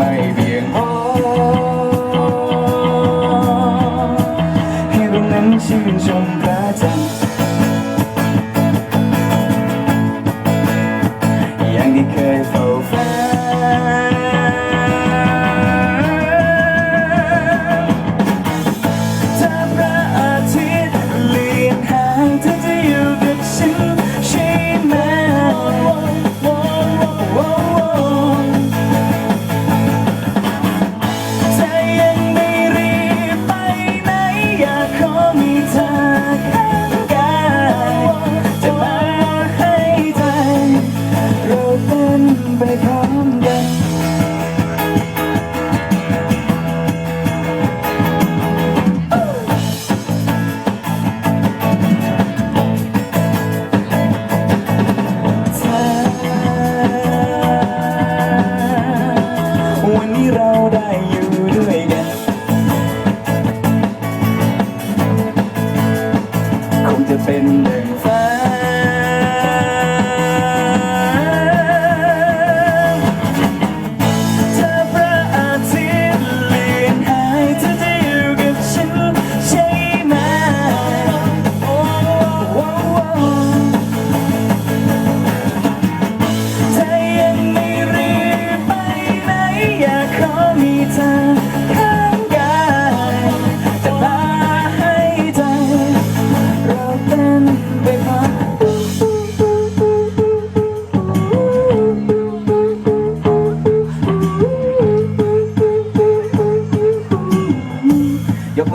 ไม่เพียงพอให้เรานั้นชื่นชม defender.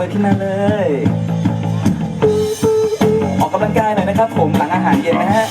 ยที่นั่นเลย ออกกำลังกายหน่อยนะครับผมหลังอาหารเย็นนะฮะ